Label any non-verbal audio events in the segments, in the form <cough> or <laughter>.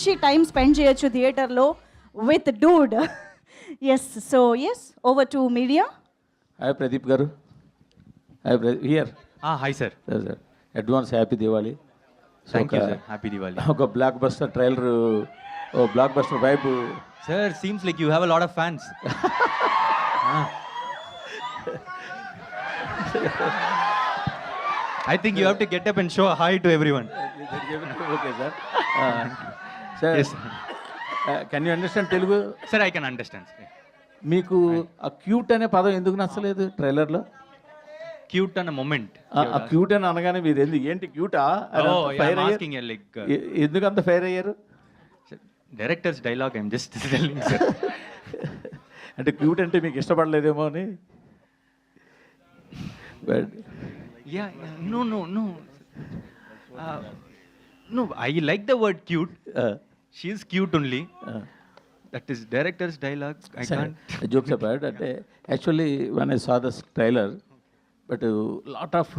మంచి time spend చేయొచ్చు థియేటర్లో with dude. Yes so yes over to media hi Pradeep garu. Hi Pradeep here hi sir sir advance happy Diwali thank you sir happy Diwali ఒక blockbuster trailer oh blockbuster vibe sir seems like you have a lot of fans I think you have to get up and show hi to everyone okay sir sir Yes. Can you understand Telugu sir I can understand మీకు ఆ cute అనే పదం ఎందుకు నచ్చలేదు ట్రైలర్లో? Cute అన్న moment ఆ cute అని అనగానే మీరు ఎందుకు ఏంటి క్యూటా Oh, like, uh, ఎందుకు అంత ఫైర్ అయ్యారు? డైరెక్టర్స్ డైలాగ్ ఐమ్ జస్ట్ అంటే క్యూట్ అంటే మీకు ఇష్టపడలేదేమో అని? Yeah no no no no I like the word cute she's cute only that is directors dialogue I can't jokes apart అంటే actually one I saw the trailer but lot of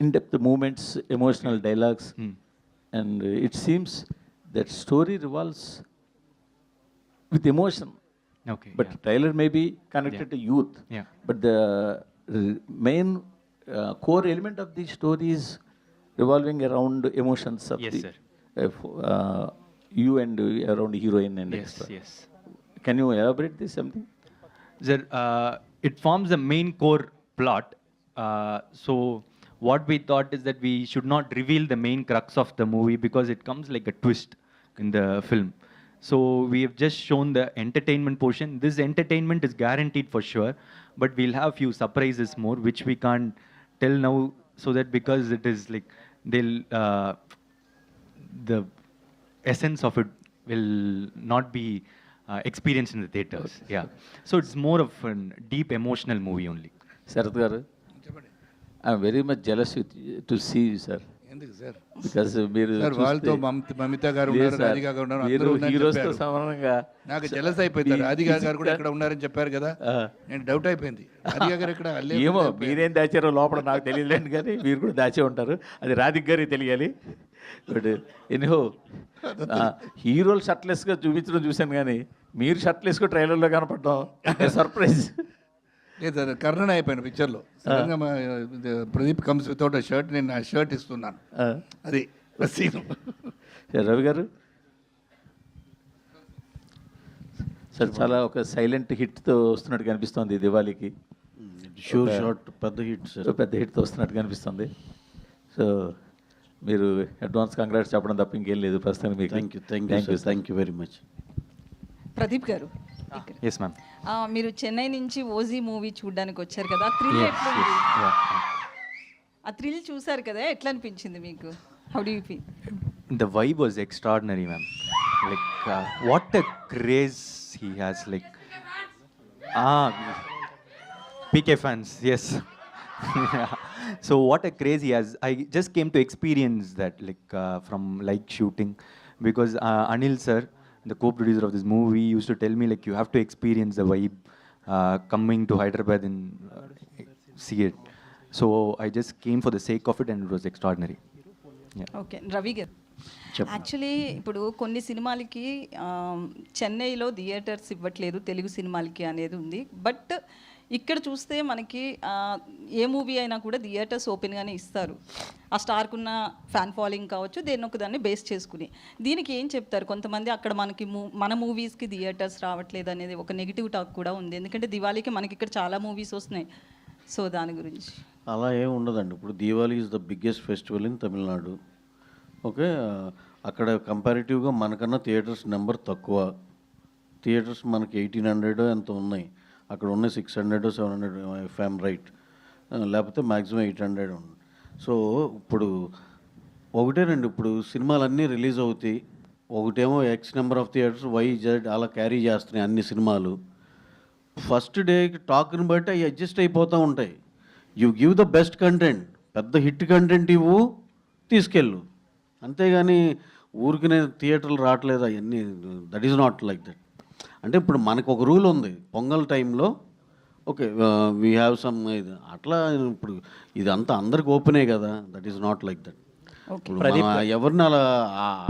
in depth moments emotional dialogues and it seems that story revolves with emotion okay but trailer may be connected to youth Yeah. But the main core element of the story is revolving around emotions of Yes, the sir. uh, f- uh, you and uh, around heroine and Yes, extra. yes. Can you elaborate this something? Sir, uh, it forms the main core plot. Uh, so what we thought is that we should not reveal the main crux of the movie because it comes like a twist in the film. So we have just shown the entertainment portion. This entertainment is guaranteed for sure, but we'll have few surprises more which we can't tell now. So that because it is like they'll uh, the essence of it will not be uh, experienced in the theaters. Yeah. So it's more of a deep emotional movie only. Sharath garu I'm very much jealous with to see you sir ఎందుకు sir because మీరు sir వాళ్ళతో మమత గారు ఉన్నారు రాధికా గారు ఉన్నారు అందరూ. సమానంగా నాకు జలస్ అయిపోయింది రాధికా గారు కూడా ఇక్కడ ఉన్నారని చెప్పారు కదా. నేను డౌట్ అయిపోయింది రాధికా గారు ఇక్కడ ఏమో. మీరేం దాచారో లోపల నాకు తెలియలేండి కానీ మీరు కూడా దాచే ఉంటారు అది రాధిక్ గారికి తెలియాలి బట్ ఎనిహో హీరోలు షర్ట్లెస్గా చూపించడం చూశాను కానీ మీరు షర్ట్లెస్గా ట్రైలర్లో కనపడడం సర్ప్రైజ్? లేదు కర్ణన్ అయిపోయాను పిక్చర్లో సడన్గా మా Pradeep comes without a shirt నేను ఆ షర్ట్ ఇస్తున్నాను. అది సీన్ రవి గారు? సార్ చాలా ఒక సైలెంట్ హిట్తో వస్తున్నట్టు కనిపిస్తోంది ఈ దివాళీకి. షూర్ షాట్ పెద్ద హిట్ సార్. సో పెద్ద హిట్తో వస్తున్నట్టు కనిపిస్తుంది. సో మీరు అడ్వాన్స్ కంగ్రాట్స్ చెప్పడం తప్ప ఇంకేం లేదు ప్రస్తుతానికి మీకు thank you thank you thank you very much Pradeep garu ma'am. ఆ, మీరు చెన్నై నుంచి ఓజీ మూవీ చూడడానికి వచ్చారు కదా థ్రిల్. ఆ థ్రిల్ చూసారు కదా ఎట్లా అనిపించింది మీకు how do you feel was extraordinary, ma'am. Like, uh, what a craze he has. Like, ah, PK fans, yes. So what a craze he has. I just came to experience that, like, uh, from like shooting, because uh, Anil sir, the co-producer of this movie, used to tell me like you have to experience the vibe uh, coming to Hyderabad and uh, see it. So I just came for the sake of it, and it was extraordinary. Yeah. Okay Ravi garu actually ఇప్పుడు కొన్ని సినిమాలకి చెన్నైలో theatres ఇవ్వట్లేదు తెలుగు సినిమాలకి అనేది ఉంది but ఇక్కడ చూస్తే మనకి ఏ మూవీ అయినా కూడా థియేటర్స్ ఓపెన్గానే ఇస్తారు. ఆ స్టార్కున్న ఫ్యాన్ ఫాలోయింగ్ కావచ్చు దేని ఒక దాన్ని బేస్ చేసుకుని. దీనికి ఏం చెప్తారు? కొంతమంది అక్కడ మనకి మూ- మన మూవీస్కి థియేటర్స్ రావట్లేదు అనేది ఒక నెగిటివ్ టాక్ కూడా ఉంది. ఎందుకంటే దివాళీకి మనకి ఇక్కడ చాలా మూవీస్ వస్తున్నాయి. సో దాని గురించి. అలా ఏం ఉండదండి. ఇప్పుడు Diwali is the biggest festival in Tamil Nadu. Okay? అక్కడ కంపారిటివ్గా మనకన్నా థియేటర్స్ నెంబర్ తక్కువ. థియేటర్స్ మనకి ఎయిటీన్ హండ్రెడ్ ఎంత ఉన్నాయి. అక్కడ ఉన్న సిక్స్ హండ్రెడ్ సెవెన్ హండ్రెడ్ ఫ్యామ్ రైట్. లేకపోతే మ్యాక్సిమం ఎయిట్ హండ్రెడ్ ఉంది. సో ఇప్పుడు ఒకటేనండి ఇప్పుడు సినిమాలన్నీ రిలీజ్ అవుతాయి. ఒకటేమో X number of theaters Y Z అలా క్యారీ చేస్తున్నాయి అన్ని సినిమాలు. ఫస్ట్ డే టాక్ని బట్టి అవి అడ్జస్ట్ అయిపోతూ ఉంటాయి. You give the best content పెద్ద హిట్ కంటెంట్ ఇవ్వు తీసుకెళ్ళు. అంతేగాని ఊరికి థియేటర్లు రావట్లేదు అవన్నీ that is not like that అంటే ఇప్పుడు మనకు ఒక రూల్ ఉంది. పొంగల్ టైంలో ఓకే వీ హ్యావ్ సమ్ ఇది అట్లా ఇప్పుడు ఇది అంతా అందరికి ఓపెనే కదా. That is not like that ఇప్పుడు ఎవరిని అలా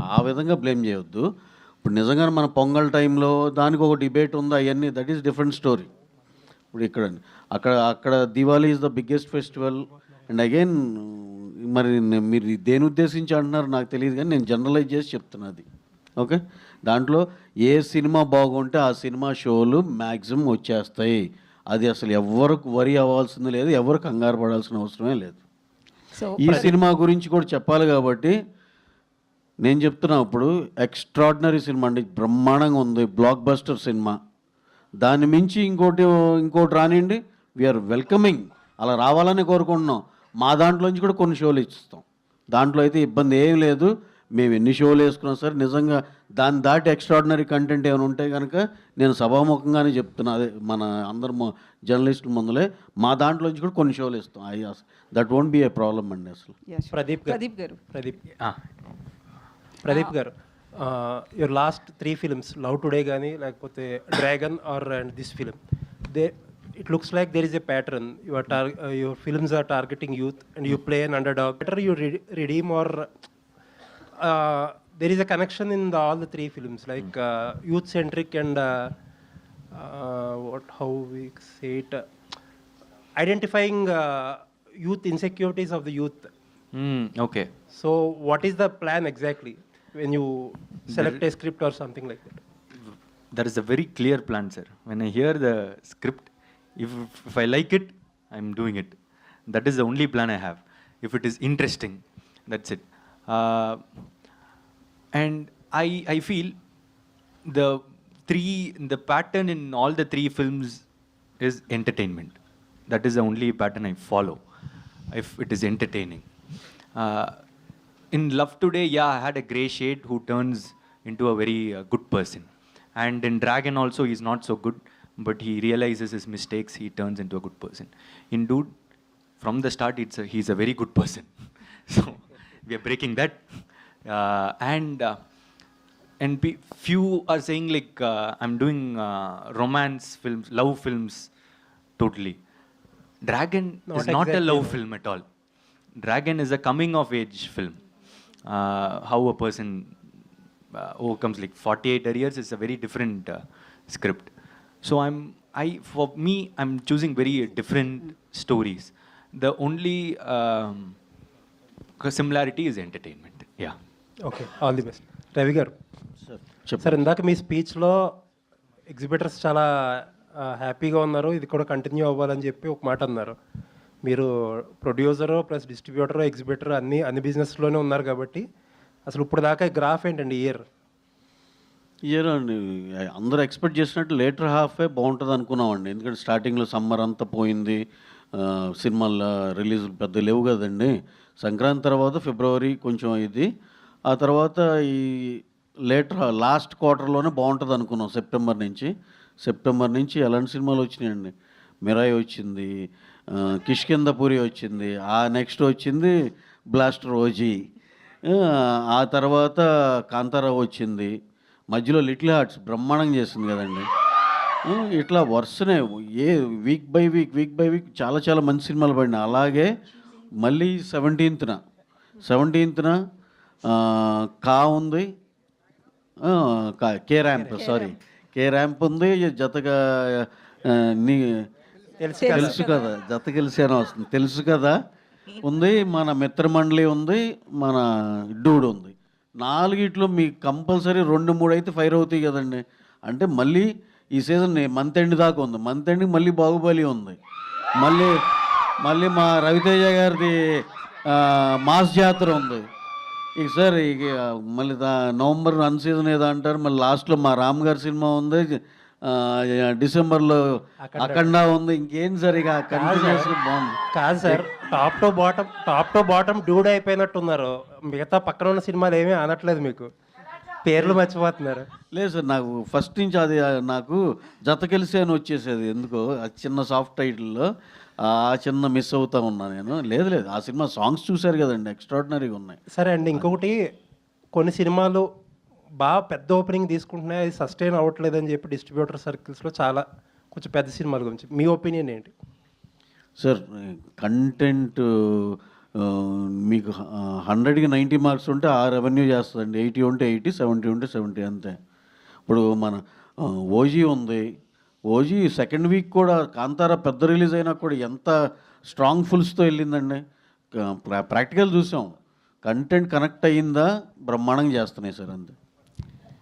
ఆ- విధంగా బ్లేమ్ చేయొద్దు. ఇప్పుడు నిజంగా మన పొంగల్ టైంలో దానికి ఒక డిబేట్ ఉంది అవన్నీ దట్ ఈస్ డిఫరెంట్ స్టోరీ ఇప్పుడు ఇక్కడ అక్కడ అక్కడ Diwali is the biggest festival and again మరి మీరు దేని ఉద్దేశించి అంటున్నారు నాకు తెలియదు కానీ నేను జనరలైజ్ చేసి చెప్తున్నా అది. ఓకే దాంట్లో ఏ సినిమా బాగుంటే ఆ సినిమా షోలు మ్యాక్సిమం వచ్చేస్తాయి. అది అసలు ఎవరికి వరి అవ్వాల్సింది లేదు ఎవరు కంగారు పడాల్సిన అవసరమే లేదు. ఈ సినిమా గురించి కూడా చెప్పాలి కాబట్టి నేను చెప్తున్నా ఇప్పుడు ఎక్స్ట్రాడినరీ సినిమా అండి బ్రహ్మాండంగా ఉంది బ్లాక్ బస్టర్ సినిమా. దాన్ని మించి ఇంకోటి ఇంకోటి రానివ్వండి వీఆర్ వెల్కమింగ్ అలా రావాలని కోరుకుంటున్నాం. మా దాంట్లోంచి కూడా కొన్ని షోలు ఇస్తాం. దాంట్లో అయితే ఇబ్బంది ఏం లేదు. మేము ఎన్ని షోలు వేసుకున్నా సరే నిజంగా దాన్ని దాటి ఎక్స్ట్రాడినరీ కంటెంట్ ఏమైనా ఉంటే కనుక నేను సభాముఖంగానే చెప్తున్నా. అదే మన అందరు జర్నలిస్టుల ముందులే మా దాంట్లోంచి కూడా కొన్ని షోలు ఇస్తాం I that won't be a problem అండి అసలు. Pradeep garu. Pradeep garu. Pradeep. Pradeep garu your last three films Love Today కానీ లేకపోతే Dragon or and this film they it looks like there is a pattern your tar your films are targeting youth and you play an underdog better you redeem or there is a connection in the, all the three films like uh, youth centric and uh, uh, what how we say it uh, identifying uh, youth insecurities of the youth Mm, okay. so what is the plan exactly when you select a script or something like that There is a very clear plan, sir. When I hear the script, if, if I like it, I'm doing it. That is the only plan I have. If it is interesting, that's it. Uh, and I, I feel the three, the pattern in all the three films is entertainment. That is the only pattern I follow. If it is entertaining. Uh, in Love Today, yeah, I had a grey shade who turns into a very uh, good person. And in Dragon also, he's not so good, but he realizes his mistakes, he turns into a good person. In Dude, from the start, it's a, he's a very good person. <laughs> so we are breaking that. Uh, and uh, and few are saying like uh, I'm doing uh, romance films, love films, totally. Dragon Not is not a love film at all. Dragon is a coming of age film. Uh, how a person uh, overcomes like 48 years is a very different uh, script. So I'm I for me I'm choosing very different stories. The only um, similarity is entertainment. Yeah. Okay all the best Ravi garu. Sir ఇందాక మీ స్పీచ్లో exhibitors చాలా హ్యాపీగా ఉన్నారు ఇది కూడా continue అవ్వాలని చెప్పి ఒక మాట అన్నారు. మీరు ప్రొడ్యూసరు ప్లస్ డిస్ట్రిబ్యూటర్ ఎగ్జిబిటర్ అన్ని అన్ని బిజినెస్లోనే ఉన్నారు కాబట్టి అసలు ఇప్పుడు దాకా గ్రాఫ్ ఏంటండి ఇయర్ ఇయర్ అండి అందరూ ఎక్స్పెక్ట్ చేసినట్టు లేటర్ హాఫే బాగుంటుంది అనుకున్నామండి. ఎందుకంటే స్టార్టింగ్లో సమ్మర్ అంతా పోయింది సినిమాల రిలీజ్ పెద్ద లేవు కదండి. సంక్రాంతి తర్వాత ఫిబ్రవరి కొంచెం ఇది. ఆ తర్వాత ఈ లేటర్ లాస్ట్ క్వార్టర్లోనే బాగుంటుంది అనుకున్నాం సెప్టెంబర్ నుంచి. సెప్టెంబర్ నుంచి ఎలాంటి సినిమాలు వచ్చినాయండి? మిరాయి వచ్చింది ఆ, కిష్కిందపురి వచ్చింది ఆ నెక్స్ట్ వచ్చింది బ్లాస్టర్ రోజీ ఆ, తర్వాత కాంతారావు వచ్చింది. మధ్యలో లిటిల్ హార్ట్స్ బ్రహ్మాండంగా చేసింది కదండి. ఇట్లా వరుసనే a week by week week by week చాలా చాలా మంచి సినిమాలు పడినాయి. అలాగే మళ్ళీ సెవెంటీన్త్న సెవెంటీన్త్న కా ఉంది? కా- K ramp sorry K ramp ఉంది జతగా నీ తెలుసు కదా. జత కలిసి అని వస్తుంది. తెలుసు కదా ఉంది మన మిత్రమండలి ఉంది మన డూడ్ ఉంది. నాలుగిట్లో మీకు కంపల్సరీ రెండు మూడు అయితే ఫైర్ అవుతాయి కదండి. అంటే మళ్ళీ ఈ సీజన్ మంత్ ఎండ్ దాకా ఉంది. మంత్ ఎండ్ మళ్ళీ బాహుబలి ఉంది. మళ్ళీ మళ్ళీ మా రవితేజ గారిది మాస్ జాతర ఉంది. ఇక సార్ ఇక మళ్ళీ దా- నవంబర్ అన్ సీజన్ ఏదో అంటారు మళ్ళీ లాస్ట్లో మా రామ్ గారి సినిమా ఉంది డిసెంబర్లో అఖండ. ఉంది. ఇంకేం సార్ ఇక బాగుంది. కాదు sir top to bottom top to bottom dude అయిపోయినట్టున్నారు. మిగతా పక్కన ఉన్న సినిమాలు ఏమీ అనట్లేదు మీకు. పేర్లు మర్చిపోతున్నారు. లేదు సార్ నాకు ఫస్ట్ నుంచి అది నాకు జత కలిసి అని వచ్చేసేది. ఎందుకో ఆ చిన్న సాఫ్ట్ టైటిల్లో. ఆ చిన్న మిస్ అవుతా ఉన్నా నేను. లేదు లేదు. ఆ సినిమా సాంగ్స్ చూశారు కదండి. ఎక్స్ట్రాడినరీగా ఉన్నాయి. సరే అండి ఇంకొకటి. కొన్ని సినిమాలు బాగా పెద్ద ఓపెనింగ్ తీసుకుంటున్నాయి. అది సస్టైన్ అవ్వట్లేదని చెప్పి డిస్ట్రిబ్యూటర్ సర్కిల్స్లో చాలా కొంచెం పెద్ద సినిమాల గురించి. మీ ఒపీనియన్ ఏంటి? సార్ కంటెంట్ మీకు హండ్రెడ్కి నైంటీ మార్క్స్ ఉంటే ఆ రెవెన్యూ చేస్తుందండి. ఎయిటీ ఉంటే ఎయిటీ సెవెంటీ ఉంటే సెవెంటీ అంతే. ఇప్పుడు మన ఓజీ ఉంది. ఓజీ సెకండ్ వీక్ కూడా కాంతార పెద్ద రిలీజ్ అయినా కూడా ఎంత స్ట్రాంగ్ ఫుల్స్తో వెళ్ళిందండి. ప్రాక్టికల్ చూసాం. కంటెంట్ కనెక్ట్ అయ్యిందా? బ్రహ్మాండంగా చేస్తున్నాయి సార్ అంతే